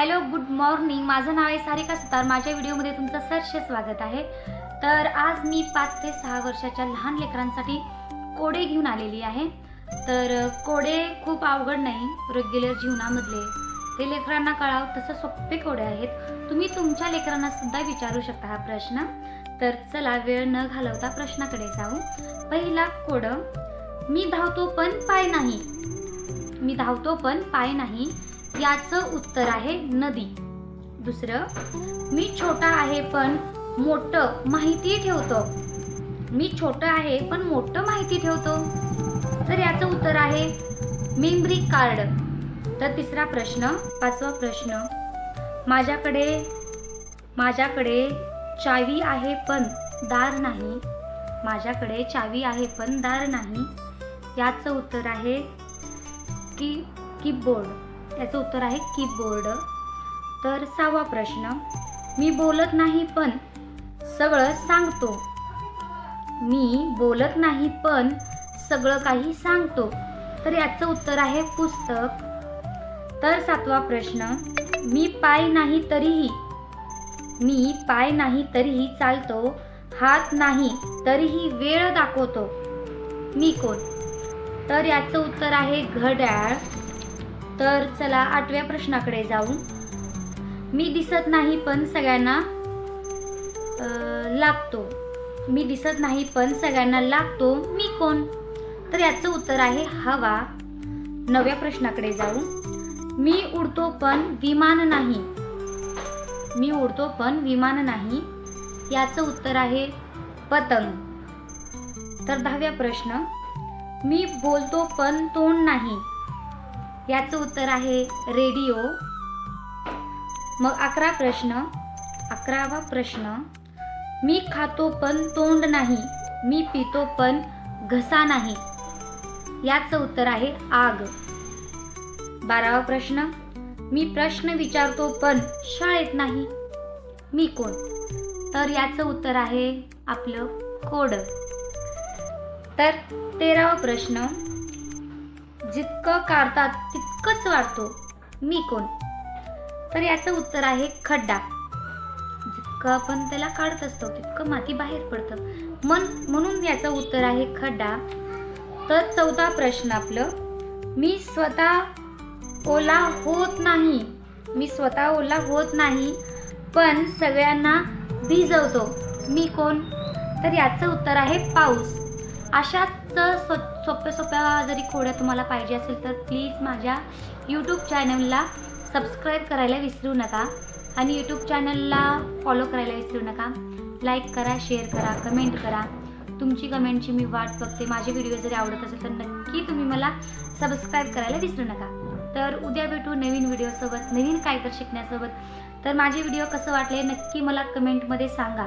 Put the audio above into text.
Hello good morning. माझं नाव आहे सारिका सुतार. माझ्या व्हिडिओमध्ये तुमचं सहर्ष स्वागत आहे. तर आज मी पाच ते सहा वर्षाच्या लहान लेकरांसाठी कोडे घेऊन आलेली आहे. तर कोडे खूप अवघड नाही. रेग्युलर जीवनामधले. ते लेकरांना कळावं तसं सोपे कोडे आहेत. तुम्ही तुमच्या लेकरांना सुद्धा विचारू शकता हा प्रश्न. तर चला वेळ न घालवता प्रश्नाकडे जाऊ. पहिला कोडं मी धावतो पण पाय नाही. मी धावतो पण पाय नाही. याचं उत्तर आहे नदी. दुसरं मी छोटा आहे पण मोठं माहिती ठेवतो. मी छोटं आहे पण मोठं माहिती ठेवतो. तर याचं उत्तर आहे मेमरी कार्ड. तर तिसरा प्रश्न पाचवा प्रश्न. माझ्याकडे माझ्याकडे चावी आहे पण दार नाही. माझ्याकडे चावी आहे पण दार नाही. याचं उत्तर आहे की कीबोर्ड. याचं उत्तर आहे कीबोर्ड तर सहावा प्रश्न मी बोलत नाही पण सगळं सांगतो. मी बोलत नाही पण सगळं काही सांगतो. तर याचं उत्तर आहे पुस्तक. तर सातवा प्रश्न मी पाय नाही तरीही मी पाय नाही तरीही चालतो हात नाही तरीही वेळ दाखवतो. मी कोण? तर याचं उत्तर आहे घड्याळ. तर चला आठव्या प्रश्नाकडे जाऊ. मी दिसत नाही पण सगळ्यांना लागतो. मी दिसत नाही पण सगळ्यांना लागतो. मी कोण? तर याचं उत्तर आहे हवा. नव्या प्रश्नाकडे जाऊ. मी उडतो पण विमान नाही. मी उडतो पण विमान नाही. याचं उत्तर आहे पतंग. तर दहाव्या प्रश्न. मी बोलतो पण तोंड नाही. याचं उत्तर आहे रेडिओ. मग अकरा प्रश्न. अकरावा प्रश्न. मी खातो पण तोंड नाही मी पितो पण घसा नाही. याचं उत्तर आहे आग. बारावा प्रश्न. मी प्रश्न विचारतो पण शाळेत नाही. मी कोण? तर याचं उत्तर आहे आपलं कोड. तर तेरावा प्रश्न. जितकं काढतात तितकंच वाढतो. मी कोण? तर याचं उत्तर आहे खड्डा. जितकं आपण त्याला काढत असतो तितकं माती बाहेर पडतं. मन म्हणून याचं उत्तर आहे खड्डा. तर चौथा प्रश्न आपलं. मी स्वतः ओला होत नाही. मी स्वतः ओला होत नाही पण सगळ्यांना भिजवतो. मी कोण? तर याचं उत्तर आहे पाऊस. अशाच स्व सोप्या सोप्या जरी खोड्या तुम्हाला पाहिजे असेल तर प्लीज माझ्या यूट्यूब चॅनलला सबस्क्राईब करायला विसरू नका आणि यूट्यूब चॅनलला फॉलो करायला विसरू नका. लाईक करा शेअर करा कमेंट करा. तुमची कमेंटची मी वाट बघते. माझे व्हिडिओ जरी आवडत असेल तर नक्की तुम्ही मला सबस्क्राईब करायला विसरू नका. तर उद्या भेटू नवीन व्हिडिओसोबत नवीन काय तर शिकण्यासोबत. तर माझे व्हिडिओ कसं वाटले नक्की मला कमेंटमध्ये सांगा.